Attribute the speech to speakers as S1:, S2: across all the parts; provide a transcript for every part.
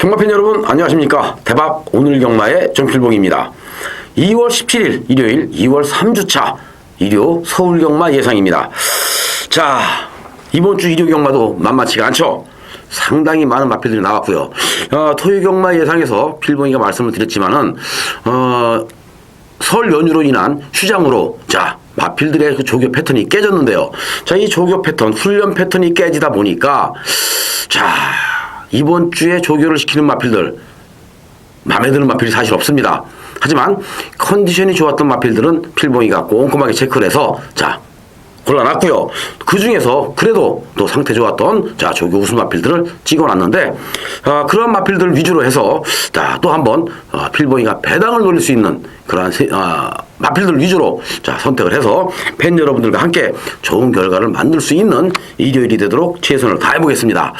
S1: 경마팬 여러분 안녕하십니까? 대박 오늘 경마의 정필봉입니다. 2월 17일 일요일 2월 3주차 일요 서울 경마 예상입니다. 자 이번 주 일요 경마도 만만치가 않죠? 상당히 많은 마필들이 나왔고요. 어, 토요 경마 예상에서 필봉이가 말씀을 드렸지만은 어, 설 연휴로 인한 휴장으로 자 마필들의 그 조교 패턴이 깨졌는데요. 자 이 조교 패턴 훈련 패턴이 깨지다 보니까 자 이번 주에 조교를 시키는 마필들 마음에 드는 마필이 사실 없습니다. 하지만 컨디션이 좋았던 마필들은 필봉이가 꼼꼼하게 체크를 해서 자 골라놨고요. 그 중에서 그래도 또 상태 좋았던 자 조교 우승 마필들을 찍어놨는데 아, 그런 마필들 위주로 해서 자또 한번 어, 필봉이가 배당을 노릴 수 있는 그러한 세- 아, 마필들 위주로 자 선택을 해서 팬 여러분들과 함께 좋은 결과를 만들 수 있는 일요일이 되도록 최선을 다해보겠습니다.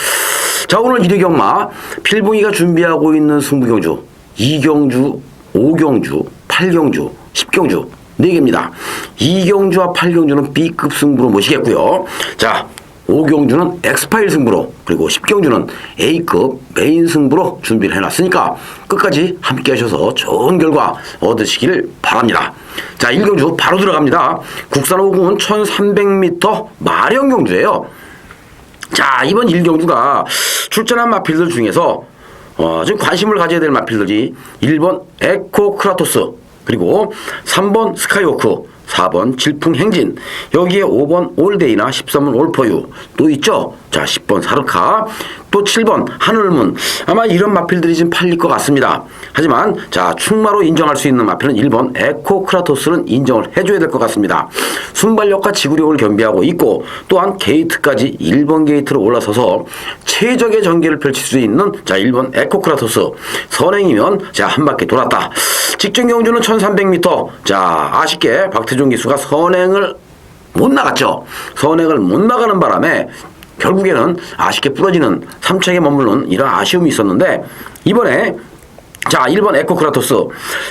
S1: 자 오늘 일요 경마 필봉이가 준비하고 있는 승부경주 이경주, 오경주, 팔경주, 십경주 네 개입니다. 이경주와 팔경주는 B급 승부로 모시겠고요. 자, 오경주는 엑스파일 승부로 그리고 십경주는 A급 메인 승부로 준비를 해놨으니까 끝까지 함께 하셔서 좋은 결과 얻으시길 바랍니다. 자, 1경주 바로 들어갑니다. 국산 5공은 1300m 마령 경주예요. 자, 이번 1경주가 출전한 마필들 중에서 어, 지금 관심을 가져야 될 마필들이 1번 에코 크라토스 그리고 3번 스카이워크 4번 질풍행진 여기에 5번 올데이나 13번 올포유. 또 있죠? 자 10번 사르카 또 7번 하늘문. 아마 이런 마필들이 지금 팔릴 것 같습니다. 하지만 자 충마로 인정할 수 있는 마필은 1번 에코 크라토스는 인정을 해줘야 될 것 같습니다. 순발력과 지구력을 겸비하고 있고 또한 게이트까지 1번 게이트로 올라서서 최적의 전개를 펼칠 수 있는 자 1번 에코 크라토스. 선행이면 자 한 바퀴 돌았다 직전 경주는 1300m 자 아쉽게 박태종 기수가 선행을 못 나갔죠 선행을 못 나가는 바람에 결국에는 아쉽게 부러지는 3차에 머무르는 이런 아쉬움이 있었는데 이번에 자, 1번 에코크라토스.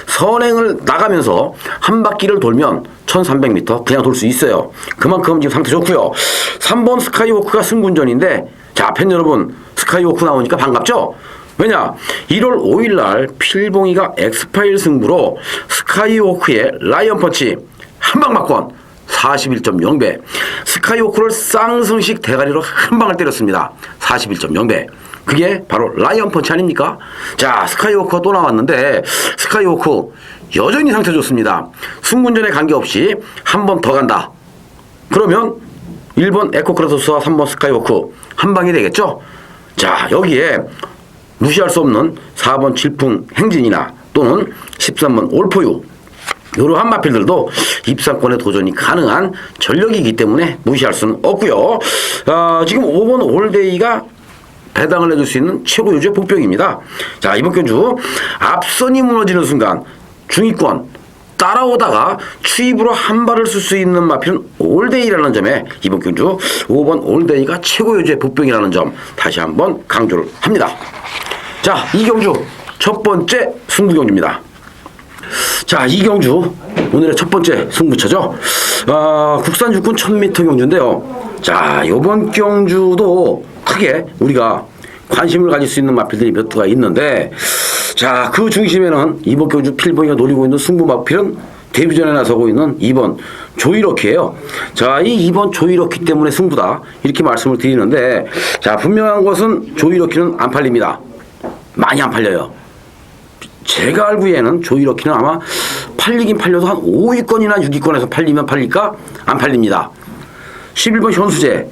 S1: 선행을 나가면서 한 바퀴를 돌면 1300m 그냥 돌 수 있어요. 그만큼 지금 상태 좋고요. 3번 스카이워크가 승군전인데 자, 팬 여러분, 스카이워크 나오니까 반갑죠? 왜냐? 1월 5일 날 필봉이가 엑스파일 승부로 스카이워크의 라이언 펀치 한방 맞권 41.0배. 스카이워크를 쌍승식 대가리로 한 방을 때렸습니다. 41.0배. 그게 바로 라이언 펀치 아닙니까? 자, 스카이워크가 또 나왔는데 스카이워크 여전히 상태 좋습니다. 승군전에 관계없이 한 번 더 간다. 그러면 1번 에코크라토스와 3번 스카이워크 한 방이 되겠죠? 자, 여기에 무시할 수 없는 4번 질풍 행진이나 또는 13번 올포유 이러한 마필들도 입상권에 도전이 가능한 전력이기 때문에 무시할 수는 없고요. 어, 지금 5번 올데이가 배당을 해줄 수 있는 최고 유죄 복병입니다. 자 이번 경주 앞선이 무너지는 순간 중위권 따라오다가 추입으로 한 발을 쓸 수 있는 마필은 올데이라는 점에 이번 경주 5번 올데이가 최고 유죄 복병이라는 점 다시 한번 강조를 합니다. 자 이경주 첫 번째 승부 경주입니다. 자, 이경주 오늘의 첫 번째 승부처죠. 아, 국산 육군 1000m 경주인데요. 자, 요번 경주도 크게 우리가 관심을 가질 수 있는 마필들이 몇 두가 있는데 자, 그 중심에는 이번 경주 필봉이가 노리고 있는 승부 마필은 데뷔전에 나서고 있는 2번 조이러키예요. 자, 이 2번 조이러키 때문에 승부다. 이렇게 말씀을 드리는데 자, 분명한 것은 조이러키는 안 팔립니다. 많이 안 팔려요. 제가 알기에는 조이러키는 아마 팔리긴 팔려도 한 5위권이나 6위권에서 팔리면 팔릴까? 안 팔립니다. 11번 현수재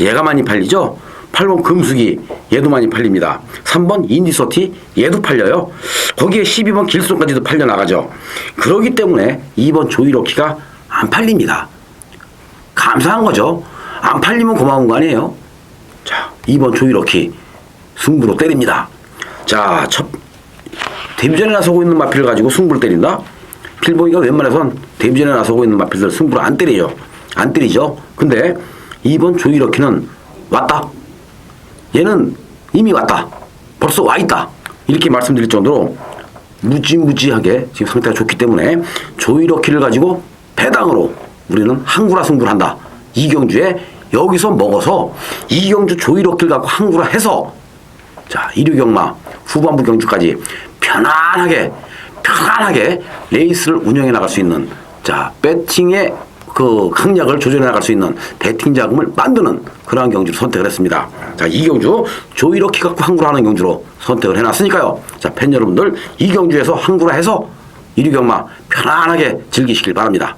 S1: 얘가 많이 팔리죠? 8번 금수기 얘도 많이 팔립니다. 3번 인디서티 얘도 팔려요. 거기에 12번 길송까지도 팔려 나가죠. 그러기 때문에 2번 조이러키가 안 팔립니다. 감사한 거죠. 안 팔리면 고마운 거 아니에요? 자, 2번 조이러키 승부로 때립니다. 자, 첫 데뷔 전에 나서고 있는 마필을 가지고 승부를 때린다? 필보이가 웬만해선 데뷔 전에 나서고 있는 마필들 승부를 안 때리죠. 안 때리죠. 근데 2번 조이러키는 왔다. 얘는 이미 왔다. 벌써 와 있다. 이렇게 말씀드릴 정도로 무지무지하게 지금 상태가 좋기 때문에 조이러키를 가지고 배당으로 우리는 항구라 승부를 한다. 이경주에 여기서 먹어서 이경주 조이러키를 갖고 항구라 해서 자, 이류경마 후반부 경주까지 편안하게 편안하게 레이스를 운영해 나갈 수 있는 자 배팅의 그 강약을 조절해 나갈 수 있는 배팅 자금을 만드는 그러한 경주를 선택을 했습니다. 자, 이 경주 조이로키 갖고 항구를 하는 경주로 선택을 해놨으니까요. 자, 팬 여러분들 이 경주에서 항구라 해서 이류 경마 편안하게 즐기시길 바랍니다.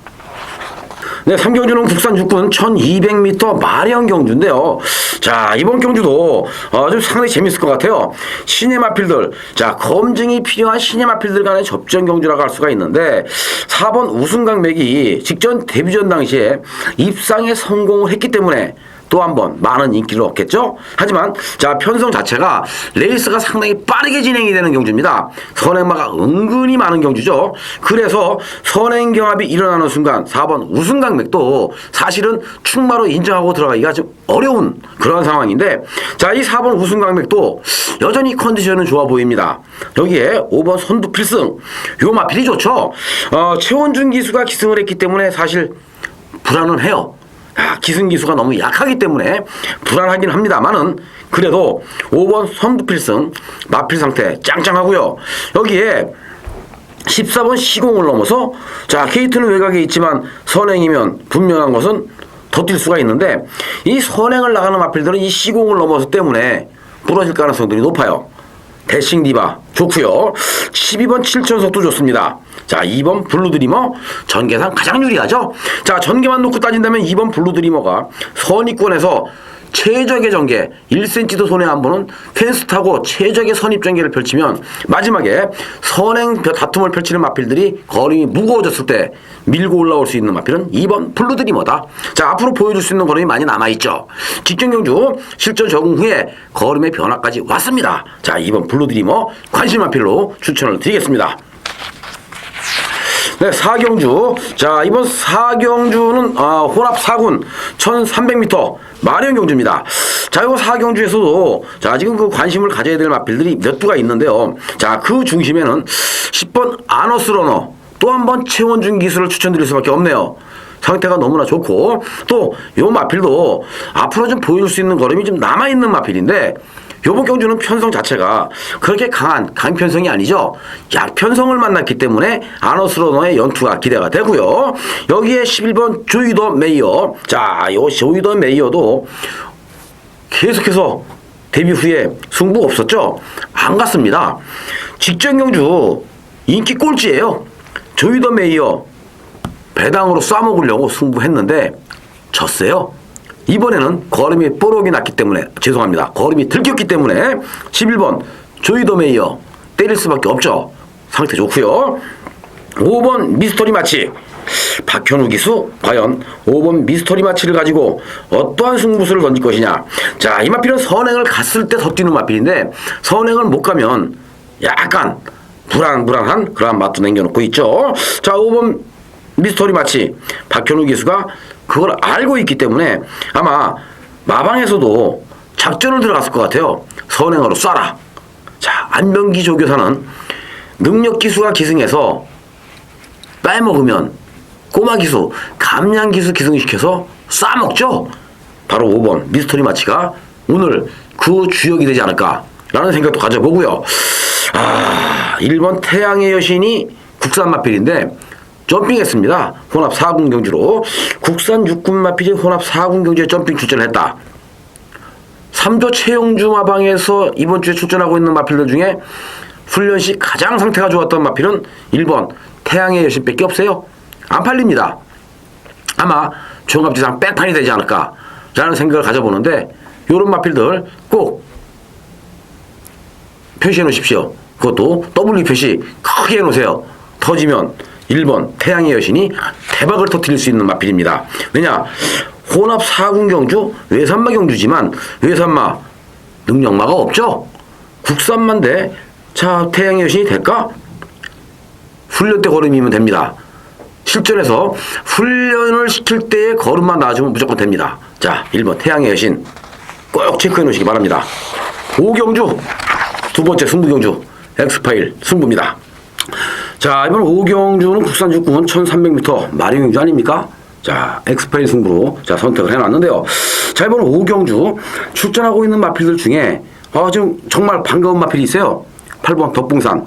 S1: 네, 3경주는 국산 육군 1200m 마령 경주인데요. 자, 이번 경주도 어, 좀 상당히 재밌을 것 같아요. 시네마필들, 자, 검증이 필요한 시네마필들 간의 접전 경주라고 할 수가 있는데, 4번 우승 강맥이 직전 데뷔전 당시에 입상에 성공을 했기 때문에 또 한 번 많은 인기를 얻겠죠. 하지만 자 편성 자체가 레이스가 상당히 빠르게 진행이 되는 경주입니다. 선행마가 은근히 많은 경주죠. 그래서 선행 경합이 일어나는 순간 4번 우승 강맥도 사실은 충마로 인정하고 들어가기가 좀 어려운 그런 상황인데 자 이 4번 우승 강맥도 여전히 컨디션은 좋아 보입니다. 여기에 5번 선두 필승 요 마필이 좋죠. 어, 최원준 기수가 기승을 했기 때문에 사실 불안은 해요. 아, 기승 기수가 너무 약하기 때문에 불안하긴 합니다만은 그래도 5번 선두필승 마필 상태 짱짱하고요. 여기에 14번 시공을 넘어서 자 케이트는 외곽에 있지만 선행이면 분명한 것은 더 뛸 수가 있는데 이 선행을 나가는 마필들은 이 시공을 넘어서 때문에 부러질 가능성들이 높아요. 대싱 디바 좋고요. 12번 7천석도 좋습니다. 자, 2번 블루드리머 전개상 가장 유리하죠. 자, 전개만 놓고 따진다면 2번 블루드리머가 선입권에서 최적의 전개 1cm도 손해 안 보는 펜스 타고 최적의 선입 전개를 펼치면 마지막에 선행 다툼을 펼치는 마필들이 거림이 무거워졌을 때 밀고 올라올 수 있는 마필은 2번 블루드리머다. 자 앞으로 보여줄 수 있는 걸음이 많이 남아있죠. 직전 경주 실전 적응 후에 걸음의 변화까지 왔습니다. 자 2번 블루드리머 관심 마필로 추천을 드리겠습니다. 네, 사경주. 자, 이번 사경주는 아, 혼합 4군 1300m 마련 경주입니다. 자, 이거 사경주에서도 자, 지금 그 관심을 가져야 될 마필들이 몇 두가 있는데요. 자, 그 중심에는 10번 아너스 러너 또 한 번 최원준 기술을 추천드릴 수밖에 없네요. 상태가 너무나 좋고 또 요 마필도 앞으로 좀 보여줄 수 있는 걸음이 좀 남아 있는 마필인데 요번 경주는 편성 자체가 그렇게 강한 강편성이 아니죠. 약편성을 만났기 때문에 아너스로너의 연투가 기대가 되고요. 여기에 11번 조이더 메이어. 자, 요 조이더 메이어도 계속해서 데뷔 후에 승부 없었죠? 안 갔습니다. 직전 경주 인기 꼴찌예요. 조이더 메이어 배당으로 쏴먹으려고 승부했는데 졌어요. 이번에는 걸음이 뽀록이 났기 때문에 죄송합니다. 걸음이 들켰기 때문에 11번 조이더 메이어 때릴 수밖에 없죠. 상태 좋고요. 5번 미스터리 마치 박현우 기수 과연 5번 미스터리 마치를 가지고 어떠한 승부수를 던질 것이냐. 자, 이 마필은 선행을 갔을 때더 뛰는 마필인데 선행을 못 가면 약간 불안불안한 그러한 맛도 남겨놓고 있죠. 자, 5번 미스터리 마치 박현우 기수가 그걸 알고 있기 때문에 아마 마방에서도 작전을 들어갔을 것 같아요. 선행으로 쏴라. 자, 안병기 조교사는 능력 기수가 기승해서 빼먹으면 꼬마 기수, 감량 기수 기승시켜서 쏴먹죠. 바로 5번 미스터리 마치가 오늘 그 주역이 되지 않을까라는 생각도 가져보고요. 아, 1번 태양의 여신이 국산 마필인데 점핑했습니다. 혼합 4군 경주로 국산 육군 마필이 혼합 4군 경주에 점핑 출전을 했다. 3조 최영주 마방에서 이번 주에 출전하고 있는 마필들 중에 훈련 시 가장 상태가 좋았던 마필은 1번 태양의 여신밖에 없어요. 안 팔립니다. 아마 종합지상 백판이 되지 않을까라는 생각을 가져보는데 이런 마필들 꼭 표시해 놓으십시오. 그것도 W 표시 크게 해 놓으세요. 터지면 1번 태양의 여신이 대박을 터뜨릴 수 있는 마필입니다. 왜냐? 혼합 4군 경주 외산마 경주지만 외산마 능력마가 없죠. 국산만데 자 태양의 여신이 될까? 훈련 때 걸음이면 됩니다. 실전에서 훈련을 시킬 때의 걸음만 나와주면 무조건 됩니다. 자 1번 태양의 여신 꼭 체크해 놓으시기 바랍니다. 오경주 두 번째 승부경주 엑스파일 승부입니다. 자, 이번 오경주는 국산 육군 1300m 마리경주 아닙니까? 자, 엑스파일 승부로 자, 선택을 해놨는데요. 자, 이번 오경주 출전하고 있는 마필들 중에 어, 지금 정말 반가운 마필이 있어요. 8번 덕봉산.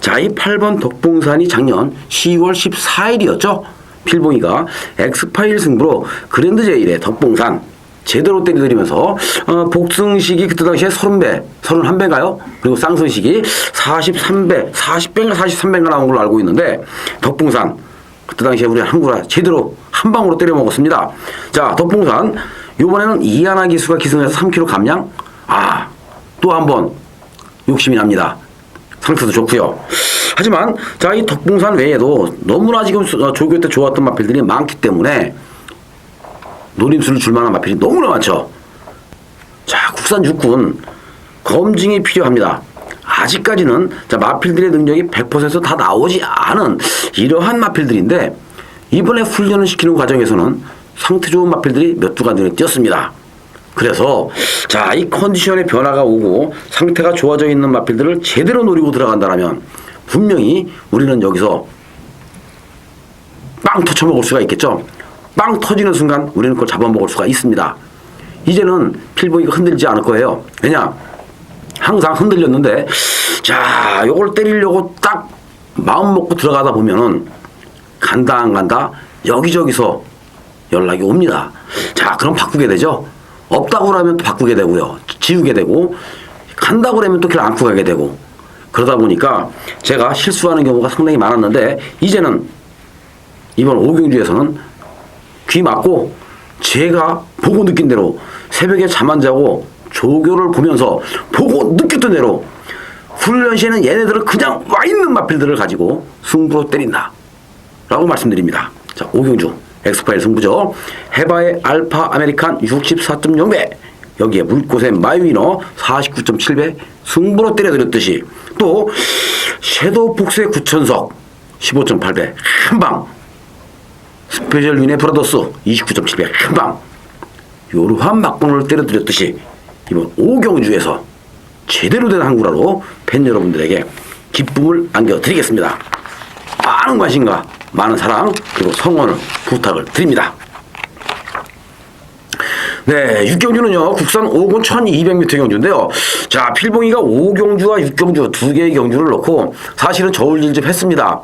S1: 자, 이 8번 덕봉산이 작년 10월 14일이었죠. 필봉이가 엑스파일 승부로 그랜드 제일의 덕봉산 제대로 때려드리면서 어, 복승식이 그때 당시에 30배, 31배인가요? 그리고 쌍승식이 43배, 40배인가 43배인가 나온 걸로 알고 있는데 덕봉산 그때 당시에 우리 한국라 제대로 한 방으로 때려 먹었습니다. 자, 덕봉산 이번에는 이하나 기수가 기승해서 3kg 감량. 아, 또 한 번 욕심이 납니다. 상태도 좋고요. 하지만 자 이 덕봉산 외에도 너무나 지금 어, 조교 때 좋았던 마필들이 많기 때문에 노림수를 줄 만한 마필이 너무나 많죠. 자 국산 육군 검증이 필요합니다. 아직까지는 자 마필들의 능력이 100%다 나오지 않은 이러한 마필들인데 이번에 훈련을 시키는 과정에서는 상태 좋은 마필들이 몇 주가 눈에 띄었습니다. 그래서 자 이 컨디션의 변화가 오고 상태가 좋아져 있는 마필들을 제대로 노리고 들어간다면 분명히 우리는 여기서 빵 터쳐 먹을 수가 있겠죠. 빵 터지는 순간 우리는 그걸 잡아먹을 수가 있습니다. 이제는 필보이가 흔들지 않을 거예요. 왜냐? 항상 흔들렸는데 자 요걸 때리려고 딱 마음 먹고 들어가다 보면은 간다 안 간다 여기저기서 연락이 옵니다. 자 그럼 바꾸게 되죠. 없다고 그러면 또 바꾸게 되고요. 지우게 되고 간다고 그러면 또 그냥 안고 가게 되고 그러다 보니까 제가 실수하는 경우가 상당히 많았는데 이제는 이번 오경주에서는 귀 막고 제가 보고 느낀 대로 새벽에 잠 안 자고 조교를 보면서 보고 느꼈던 대로 훈련 시에는 얘네들은 그냥 와 있는 마필들을 가지고 승부로 때린다. 라고 말씀드립니다. 자, 오경주 엑스파일 승부죠. 해바의 알파 아메리칸 64.0배 여기에 물꽃의 마이위너 49.7배 승부로 때려드렸듯이 또 섀도우 폭스의 9천석 15.8배 한방 스페셜 위네 브라더스 29.7배 한방 요러한 막공을 때려드렸듯이 이번 오경주에서 제대로 된 한국어로 팬 여러분들에게 기쁨을 안겨드리겠습니다. 많은 관심과 많은 사랑 그리고 성원을 부탁을 드립니다. 네, 육경주는요, 국산 5군 1200m 경주인데요. 자, 필봉이가 5경주와 6경주 두 개의 경주를 넣고 사실은 저울질집 했습니다.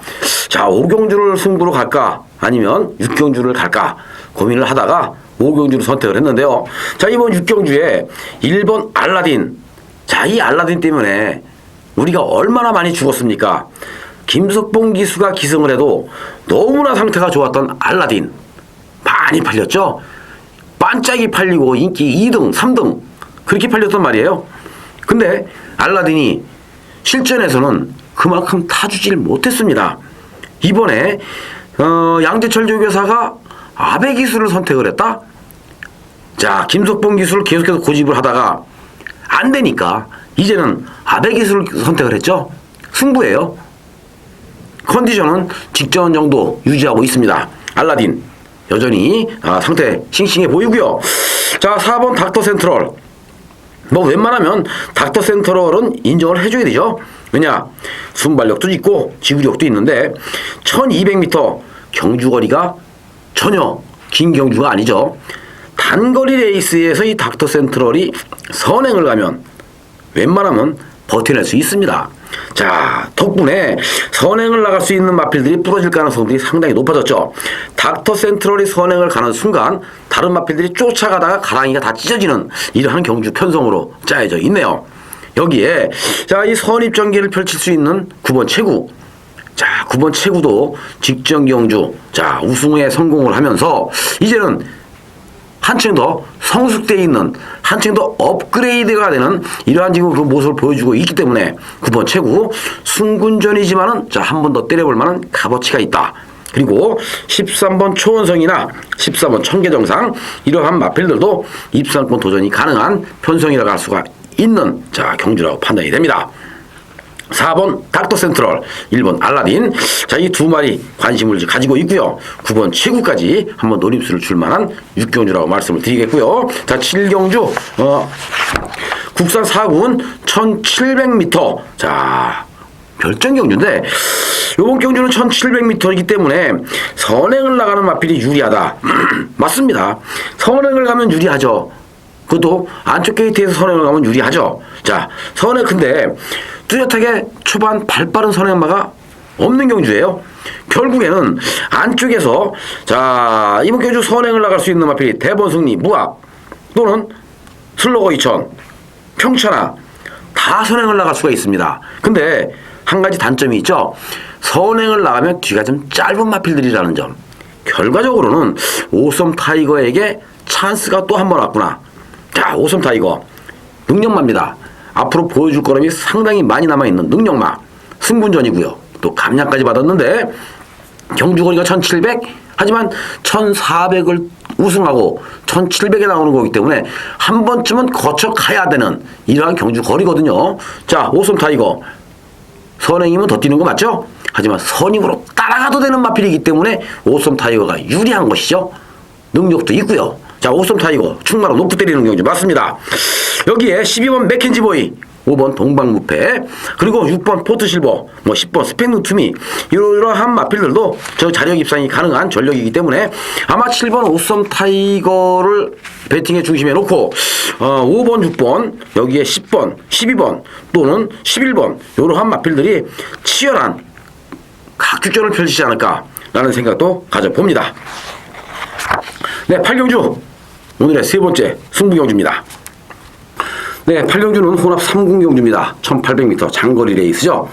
S1: 자, 5경주를 승부로 갈까? 아니면 6경주를 갈까? 고민을 하다가 5경주를 선택을 했는데요. 자, 이번 6경주에 1번 알라딘. 자, 이 알라딘 때문에 우리가 얼마나 많이 죽었습니까? 김석봉 기수가 기승을 해도 너무나 상태가 좋았던 알라딘. 많이 팔렸죠? 반짝이 팔리고 인기 2등, 3등 그렇게 팔렸단 말이에요. 근데 알라딘이 실전에서는 그만큼 타주질 못했습니다. 이번에 어, 양재철 조교사가 아베 기술을 선택을 했다. 자, 김석봉 기술을 계속해서 고집을 하다가 안 되니까 이제는 아베 기술을 선택을 했죠. 승부예요. 컨디션은 직전 정도 유지하고 있습니다. 알라딘 여전히 아, 상태 싱싱해 보이고요. 자, 4번 닥터 센트럴. 뭐 웬만하면 닥터 센트럴은 인정을 해줘야 되죠. 왜냐 순발력도 있고 지구력도 있는데 1200m 경주거리가 전혀 긴 경주가 아니죠. 단거리 레이스에서 이 닥터 센트럴이 선행을 가면 웬만하면 버텨낼 수 있습니다. 자, 덕분에 선행을 나갈 수 있는 마필들이 부러질 가능성들이 상당히 높아졌죠. 닥터 센트럴이 선행을 가는 순간 다른 마필들이 쫓아가다가 가랑이가 다 찢어지는 이러한 경주 편성으로 짜여져 있네요. 여기에 자, 이 선입전개를 펼칠 수 있는 9번 최구. 자, 9번 최구도 직전 경주 자, 우승에 성공을 하면서 이제는 한층 더 성숙되어 있는 한층 더 업그레이드가 되는 이러한 지금 그 모습을 보여주고 있기 때문에 9번 최고 순군전이지만은 자 한 번 더 때려볼 만한 값어치가 있다. 그리고 13번 초원성이나 14번 청계정상 이러한 마필들도 입상권 도전이 가능한 편성이라고 할 수가 있는 자 경주라고 판단이 됩니다. 4번 닥터 센트럴, 1번 알라딘. 자, 이 두 마리 관심을 가지고 있고요. 9번 최구까지 한번 노림수를 줄 만한 6경주라고 말씀을 드리겠고요. 자, 7경주 어 국산 4군 1700m. 자, 결정 경주인데 요번 경주는 1700m이기 때문에 선행을 나가는 마필이 유리하다. 맞습니다. 선행을 가면 유리하죠. 그것도 안쪽 게이트에서 선행을 가면 유리하죠. 자, 선행 근데 뚜렷하게 초반 발 빠른 선행마가 없는 경주예요. 결국에는 안쪽에서 자 이번 경주 선행을 나갈 수 있는 마필이 대번승리 무학 또는 슬로거 이천 평천하 다 선행을 나갈 수가 있습니다. 근데 한 가지 단점이 있죠. 선행을 나가면 뒤가 좀 짧은 마필들이라는 점. 결과적으로는 오썸 타이거에게 찬스가 또 한 번 왔구나. 자, 오썸 타이거 능력마입니다. 앞으로 보여줄 거람이 상당히 많이 남아있는 능력마 승분전이고요. 또 감량까지 받았는데 경주거리가 1700 하지만 1400을 우승하고 1700에 나오는 거기 때문에 한 번쯤은 거쳐 가야 되는 이러한 경주거리거든요. 자, 오썸 타이거 선행이면 더 뛰는 거 맞죠? 하지만 선임으로 따라가도 되는 마필이기 때문에 오썸 타이거가 유리한 것이죠. 능력도 있고요. 자, 오썸 타이거 충마로 높고 때리는 경주 맞습니다. 여기에 12번 맥켄지 보이 5번 동방무패 그리고 6번 포트실버 뭐 10번 스펙누투미 이러이러한 마필들도 저 자력 입상이 가능한 전력이기 때문에 아마 7번 오썸 타이거를 배팅에 중심에 놓고 어, 5번 6번 여기에 10번 12번 또는 11번 이러한 마필들이 치열한 각축전을 펼치지 않을까라는 생각도 가져봅니다. 네, 8경주 오늘의 세 번째 승부경주입니다. 네, 8경주는 혼합 3군 경주입니다. 1800m 장거리 레이스죠.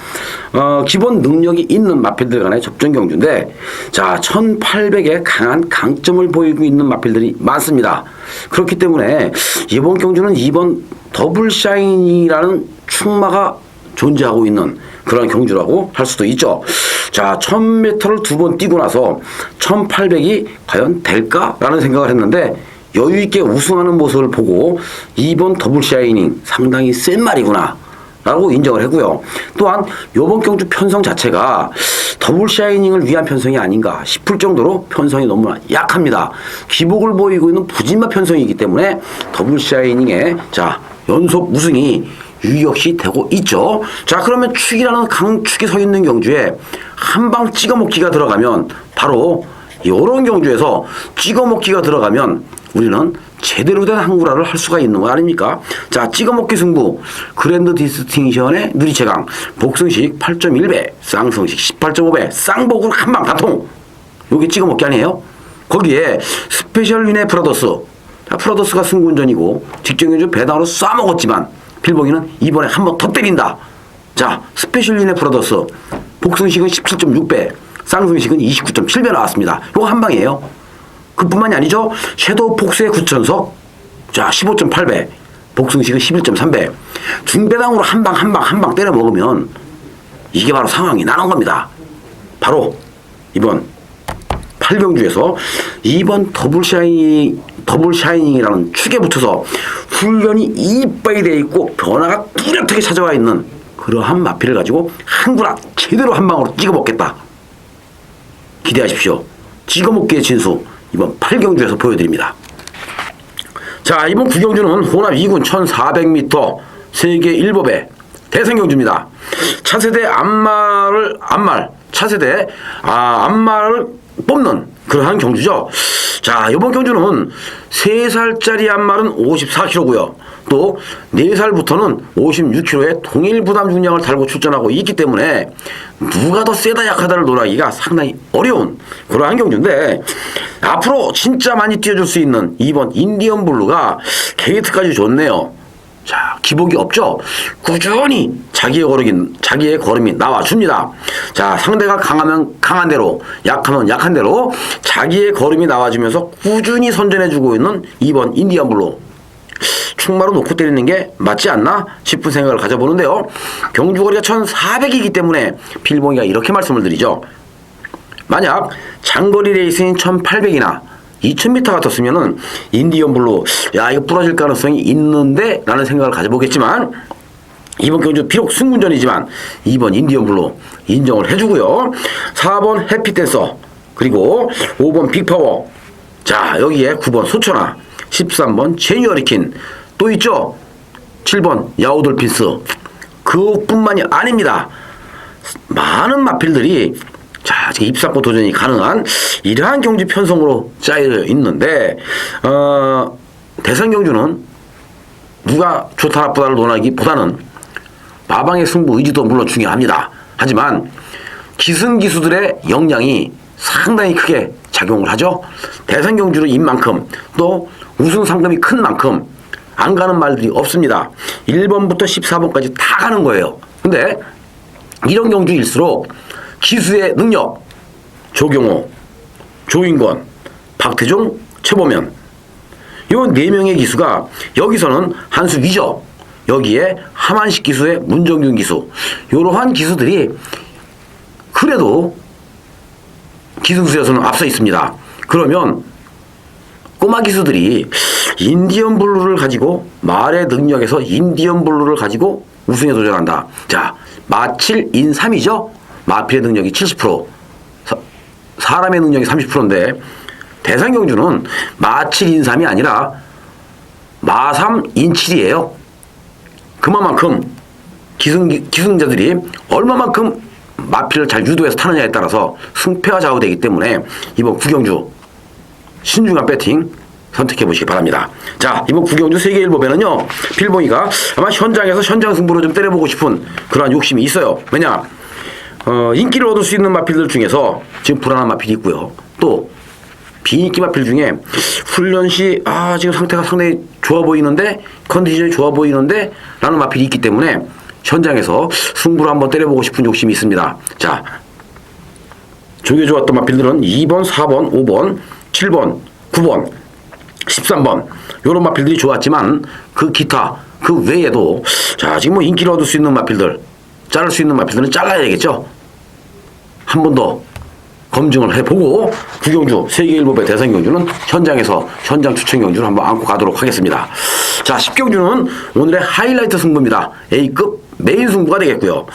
S1: 어, 기본 능력이 있는 마필들 간의 접전 경주인데, 자, 1800에 강한 강점을 보이고 있는 마필들이 많습니다. 그렇기 때문에 이번 경주는 이번 더블 샤인이라는 충마가 존재하고 있는 그런 경주라고 할 수도 있죠. 자, 1000m를 두 번 뛰고 나서 1800이 과연 될까라는 생각을 했는데 여유 있게 우승하는 모습을 보고 이번 더블 샤이닝 상당히 센 말이구나. 라고 인정을 했고요. 또한 요번 경주 편성 자체가 더블 샤이닝을 위한 편성이 아닌가 싶을 정도로 편성이 너무나 약합니다. 기복을 보이고 있는 부진마 편성이기 때문에 더블 샤이닝의 자 연속 우승이 유력시 되고 있죠. 자 그러면 축이라는 강축이 서 있는 경주에 한 방 찍어 먹기가 들어가면 바로 이런 경주에서 찍어 먹기가 들어가면 우리는 제대로 된 항구라를 할 수가 있는 거 아닙니까? 자, 찍어먹기 승부, 그랜드 디스팅션의 누리체강, 복승식 8.1배, 쌍성식 18.5배, 쌍복으로 한방 다통. 요게 찍어먹기 아니에요? 거기에 스페셜 위네 프로더스. 자, 프로더스가 승군전이고, 직전경주 배당으로 쏴먹었지만, 필봉이는 이번에 한 번 더 때린다. 자, 스페셜 위네 프로더스. 복승식은 17.6배, 쌍성식은 29.7배 나왔습니다. 요거 한 방이에요. 그뿐만이 아니죠. 섀도우 폭스의 9천석, 자 15.8배, 복승식은 11.3배. 중배당으로 한 방 한 방 한 방 때려 먹으면 이게 바로 상황이 나는 겁니다. 바로 이번 8경주에서 이번 더블 샤이닝 더블 샤이닝이라는 축에 붙여서 훈련이 이빠이 되어 있고 변화가 뚜렷하게 찾아와 있는 그러한 마피를 가지고 한구라 제대로 한 방으로 찍어 먹겠다. 기대하십시오. 찍어 먹기의 진수 이번 8경주에서 보여드립니다. 자, 이번 9경주는 혼합 2군 1400m 세계 1법의 대성경주입니다. 차세대 안마를, 안말, 차세대, 아, 안마를 뽑는 그러한 경주죠. 자, 이번 경주는 3살짜리 안말은 54kg고요. 또 4살부터는 56kg의 동일 부담 중량을 달고 출전하고 있기 때문에 누가 더 세다 약하다를 논하기가 상당히 어려운 그러한 경주인데 앞으로 진짜 많이 뛰어줄 수 있는 이번 인디언 블루가 게이트까지 좋네요. 자, 기복이 없죠? 꾸준히 자기의 걸음이, 자기의 걸음이 나와줍니다. 자, 상대가 강하면 강한 대로, 약하면 약한 대로 자기의 걸음이 나와주면서 꾸준히 선전해주고 있는 이번 인디언 블루. 충마로 놓고 때리는 게 맞지 않나 싶은 생각을 가져보는데요. 경주거리가 1400이기 때문에 필봉이가 이렇게 말씀을 드리죠. 만약 장거리 레이스인 1800이나 2000m 같았으면은 인디언 블루 야 이거 부러질 가능성이 있는데 라는 생각을 가져보겠지만 이번 경주 비록 승군전이지만 2번 인디언 블루 인정을 해주고요. 4번 해피댄서 그리고 5번 빅파워. 자 여기에 9번 소천아 13번 제니어리킨 또 있죠? 7번 야오돌핀스. 그뿐만이 아닙니다. 많은 마필들이 자, 입사고 도전이 가능한 이러한 경주 편성으로 짜여 있는데, 어, 대선 경주는 누가 좋다 나쁘다를 논하기보다는 마방의 승부 의지도 물론 중요합니다. 하지만 기승기수들의 역량이 상당히 크게 작용을 하죠. 대선 경주인 만큼 또 우승 상금이 큰 만큼 안 가는 말들이 없습니다. 1번부터 14번까지 다 가는 거예요. 근데 이런 경주일수록 기수의 능력 조경호, 조인권, 박태종, 최보면 요 네 명의 기수가 여기서는 한수 위죠. 여기에 하만식 기수의 문정균 기수 이러한 기수들이 그래도 기승수에서는 앞서 있습니다. 그러면 꼬마 기수들이 인디언 블루를 가지고 말의 능력에서 인디언 블루를 가지고 우승에 도전한다. 자, 마칠 인 3이죠. 마필의 능력이 70%, 사, 사람의 능력이 30%인데 대상 경주는 마칠 인 3이 아니라 마삼 인 7이에요. 그만큼 기승 기승자들이 얼마만큼 마필을 잘 유도해서 타느냐에 따라서 승패가 좌우되기 때문에 이번 구경주 신중한 배팅 선택해 보시기 바랍니다. 자, 이번 구경주 세계 일보배는요, 필봉이가 아마 현장에서 현장 승부로 좀 때려보고 싶은 그러한 욕심이 있어요. 왜냐, 어, 인기를 얻을 수 있는 마필들 중에서 지금 불안한 마필이 있고요. 또, 비인기 마필 중에 훈련 시, 아, 지금 상태가 상당히 좋아 보이는데, 컨디션이 좋아 보이는데, 라는 마필이 있기 때문에 현장에서 승부를 한번 때려보고 싶은 욕심이 있습니다. 자, 조개 좋았던 마필들은 2번, 4번, 5번, 7번, 9번, 13번 요런 마필들이 좋았지만 그 기타 그 외에도 자 지금 뭐 인기를 얻을 수 있는 마필들 자를 수 있는 마필들은 잘라야겠죠. 한 번 더 검증을 해보고 구경주 세계일보배 대선 경주는 현장에서 현장 추천 경주를 한번 안고 가도록 하겠습니다. 자 10경주는 오늘의 하이라이트 승부입니다. A급 메인 승부가 되겠고요.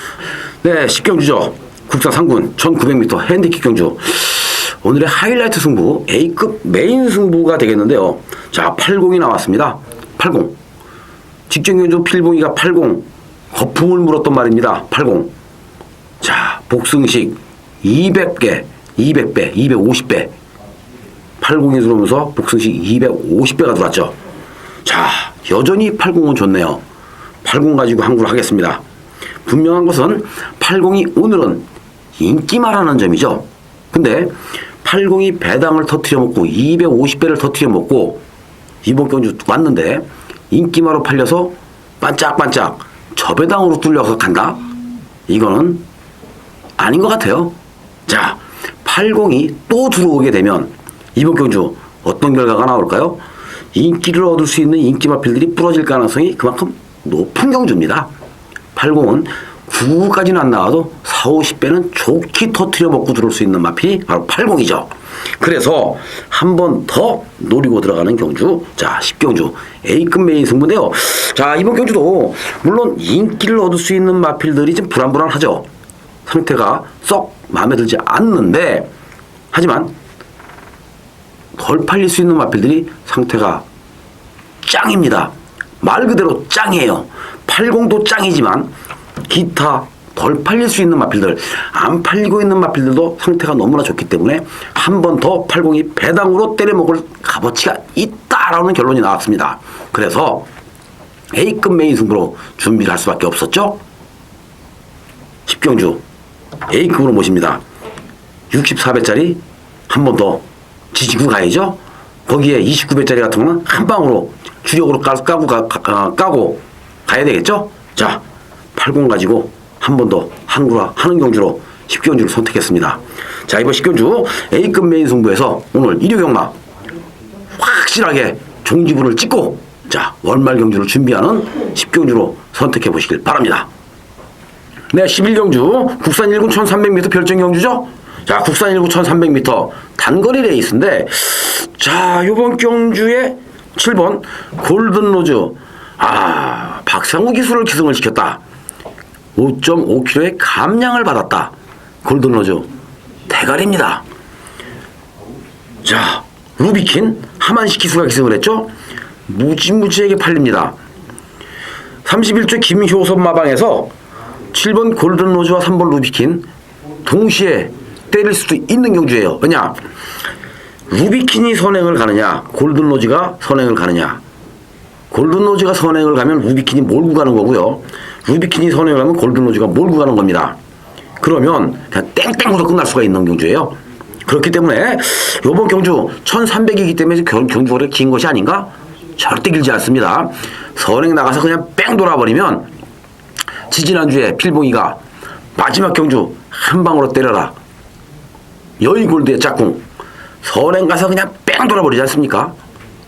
S1: 네 10경주죠. 국산 상군 1900m 핸디캡 경주 오늘의 하이라이트 승부 A급 메인 승부가 되겠는데요. 자, 80이 나왔습니다. 80. 직전 경주 필봉이가 80. 거품을 물었던 말입니다. 80. 자, 복승식 200개, 200배, 250배. 80이 들어오면서 복승식 250배가 들어왔죠. 자, 여전히 80은 좋네요. 80 가지고 항구를 하겠습니다. 분명한 것은 80이 오늘은 인기말하는 점이죠. 근데 80이 배당을 터트려 먹고 250배를 터트려 먹고 이번 경주 왔는데 인기마로 팔려서 반짝반짝 저배당으로 뚫려서 간다? 이거는 아닌 것 같아요. 자, 80이 또 들어오게 되면 이번 경주 어떤 결과가 나올까요? 인기를 얻을 수 있는 인기 마필들이 부러질 가능성이 그만큼 높은 경주입니다. 80은 9까지는 안 나와도 4, 50배는 좋게 터트려 먹고 들어올 수 있는 마필이 바로 80이죠. 그래서 한 번 더 노리고 들어가는 경주. 자, 10경주. A급 메인 승부인데요. 자, 이번 경주도 물론 인기를 얻을 수 있는 마필들이 좀 불안불안하죠. 상태가 썩 마음에 들지 않는데, 하지만 덜 팔릴 수 있는 마필들이 상태가 짱입니다. 말 그대로 짱이에요. 80도 짱이지만 기타 덜 팔릴 수 있는 마필들, 안 팔리고 있는 마필들도 상태가 너무나 좋기 때문에 한 번 더 80이 배당으로 때려먹을 값어치가 있다라는 결론이 나왔습니다. 그래서 A급 메인 승부로 준비를 할 수밖에 없었죠. 10경주 A급으로 모십니다. 64배짜리 한 번 더 지지고 가야죠. 거기에 29배짜리 같은 거는 한 방으로 주력으로 까, 까고 가, 가, 까고 가야 되겠죠. 자, 80 가지고 한 번 더 한구라 하는 경주로 10경주를 선택했습니다. 자, 이번 10경주 A급 메인 승부에서 오늘 1위 경마 확실하게 종지부를 찍고 자, 월말 경주를 준비하는 10경주로 선택해 보시길 바랍니다. 네, 11경주 국산 1군 1300m 별정 경주죠? 자, 국산 1군 1300m 단거리 레이스인데 자, 요번 경주에 7번 골든 로즈 아, 박상우 기술을 기승을 시켰다. 5.5kg의 감량을 받았다. 골든 로즈 대가리입니다. 자, 루비킨 하만식 기수가 기승을 했죠? 무지무지하게 팔립니다. 31조 김효섭 마방에서 7번 골든 로즈와 3번 루비킨 동시에 때릴 수도 있는 경주예요. 왜냐? 루비킨이 선행을 가느냐, 골든 로즈가 선행을 가느냐. 골든 로즈가 선행을 가면 루비킨이 몰고 가는 거고요. 루비킨이 선행을 하면 골든로즈가 몰고 가는 겁니다. 그러면 그냥 땡땡으로 끝날 수가 있는 경주예요. 그렇기 때문에 이번 경주 1300이기 때문에 경, 경주가 긴 것이 아닌가? 절대 길지 않습니다. 선행 나가서 그냥 뺑 돌아버리면 지지난주에 필봉이가 마지막 경주 한 방으로 때려라. 여의 골드의 짝꿍. 선행 가서 그냥 뺑 돌아버리지 않습니까?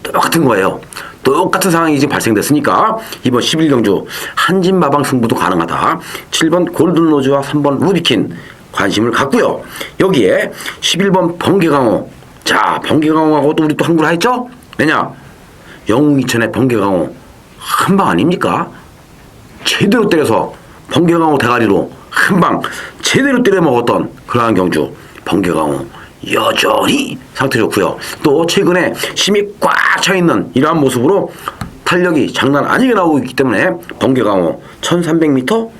S1: 똑같은 거예요. 똑같은 상황이 지금 발생됐으니까 이번 11경주 한진마방 승부도 가능하다. 7번 골든로즈와 3번 루비킨 관심을 갖고요. 여기에 11번 번개강호. 자, 번개강호하고도 우리 또 한구를 했죠? 왜냐? 영웅이천의 번개강호 한 방 아닙니까? 제대로 때려서 번개강호 대가리로 한 방 제대로 때려 먹었던 그러한 경주 번개강호 여전히 상태 좋고요. 또 최근에 힘이 꽉 차 있는 이러한 모습으로 탄력이 장난 아니게 나오고 있기 때문에 번개 강호 1300m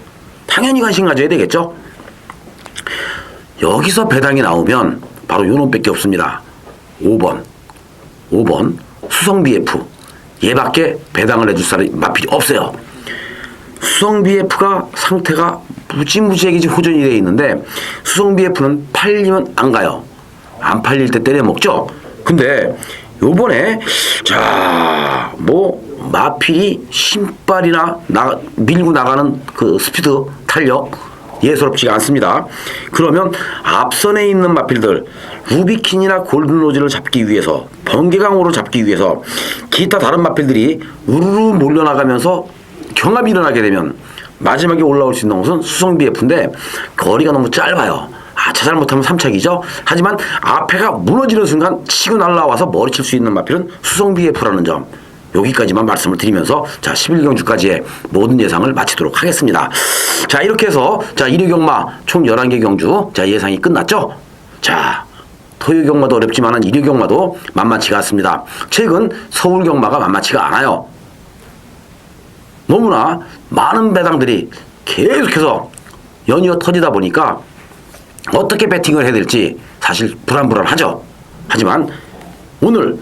S1: 당연히 관심 가져야 되겠죠. 여기서 배당이 나오면 바로 요놈밖에 없습니다. 5번 5번 수성 BF 얘밖에 배당을 해줄 사람이 마필이 없어요. 수성 BF가 상태가 무지무지하게 지금 호전이 되어 있는데 수성 BF는 팔리면 안 가요. 안 팔릴 때 때려 먹죠. 근데 요번에 자 뭐 마필이 신발이나 나 밀고 나가는 그 스피드 탄력 예사롭지가 않습니다. 그러면 앞선에 있는 마필들 루비킨이나 골든로즈를 잡기 위해서 번개강호를 잡기 위해서 기타 다른 마필들이 우르르 몰려나가면서 경합이 일어나게 되면 마지막에 올라올 수 있는 것은 수성 BF인데 거리가 너무 짧아요. 아, 차 잘못하면 삼착이죠. 하지만 앞에가 무너지는 순간 치고 날라와서 머리 칠 수 있는 마필은 수성 BF라는 점. 여기까지만 말씀을 드리면서 자 11경주까지의 모든 예상을 마치도록 하겠습니다. 자 이렇게 해서 자 1위 경마 총 11개 경주 자 예상이 끝났죠. 자 토요 경마도 어렵지만은 1위 경마도 만만치가 않습니다. 최근 서울 경마가 만만치가 않아요. 너무나 많은 배당들이 계속해서 연이어 터지다 보니까 어떻게 배팅을 해야 될지 사실 불안불안하죠. 하지만 오늘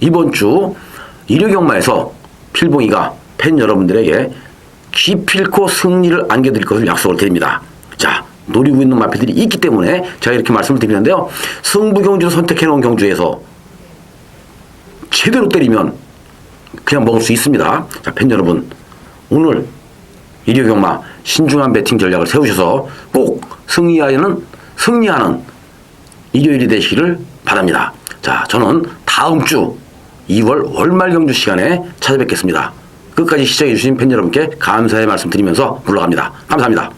S1: 이번 주 일요 경마에서 필봉이가 팬 여러분들에게 기필코 승리를 안겨드릴 것을 약속을 드립니다. 자, 노리고 있는 마필들이 있기 때문에 제가 이렇게 말씀을 드리는데요. 승부 경주를 선택해 놓은 경주에서 제대로 때리면 그냥 먹을 수 있습니다. 자, 팬 여러분, 오늘 일요 경마 신중한 배팅 전략을 세우셔서 꼭 승리하는 승리하는 일요일이 되시기를 바랍니다. 자, 저는 다음 주 2월 월말 경주 시간에 찾아뵙겠습니다. 끝까지 시청해 주신 팬 여러분께 감사의 말씀 드리면서 물러갑니다. 감사합니다.